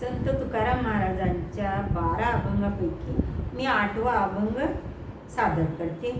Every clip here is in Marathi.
संत तुकाराम महाराजांच्या बारा अभंगापैकी मी आठवा अभंग सादर करते.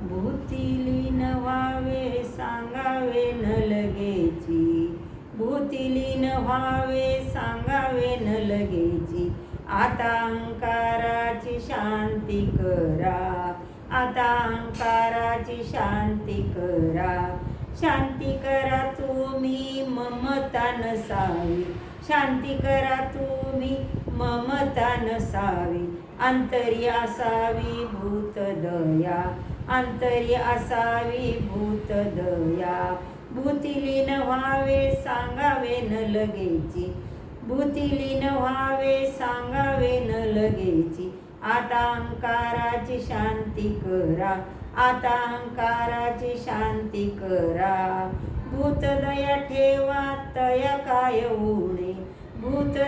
भूतिली नवावे व्हावे सांगावे न लगेची. भूतिली न व्हावे सांगावे न लगेची. आता अंकाराची शांती करा. आता अंकाराची शांती करा. शांती करा तुम्ही ममता नसावी. शांती करा तुम्ही. ममता नसावी अंतरी असावी भूत दया. अंतरी असावी भूत दया. भूतिलीन व्हावे सांगावे न लगेची. भूतिलीन व्हावे सांगावे न लगेची. आता अहंकाराची शांती करा. आता अहंकाराची शांती करा. भूतदया ठेवा तया काय उणे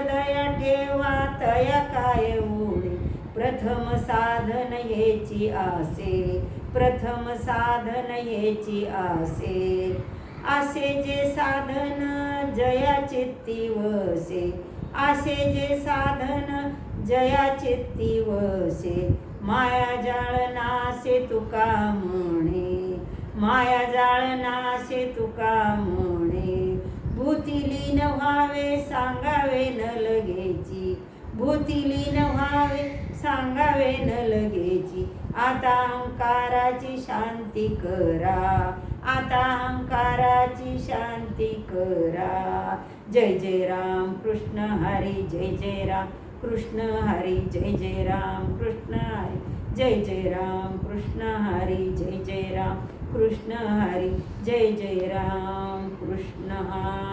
दया ठेवा तया काय उणे प्रथम साधन येची आसे प्रथम साधन येची आसे. आसे जे साधन जया चित्ती वसे आसे जे साधन जया चित्ती वसे माया जाळ नासे तुका म्हणे माया जाळ नासे तुका म्हणे. भूतिलीन व्हावे सांगावे न लगेची. न व्हावे सांगावे न लगेची. आता अहंकाराची शांती करा. आता अहंकाराची शांती करा. जय जय राम कृष्ण हरी जय जय राम. कृष्ण हरी जय जय राम. कृष्ण हरी जय जय राम. कृष्ण हरी जय जय राम. कृष्ण हरी जय जय राम. कृष्ण हरी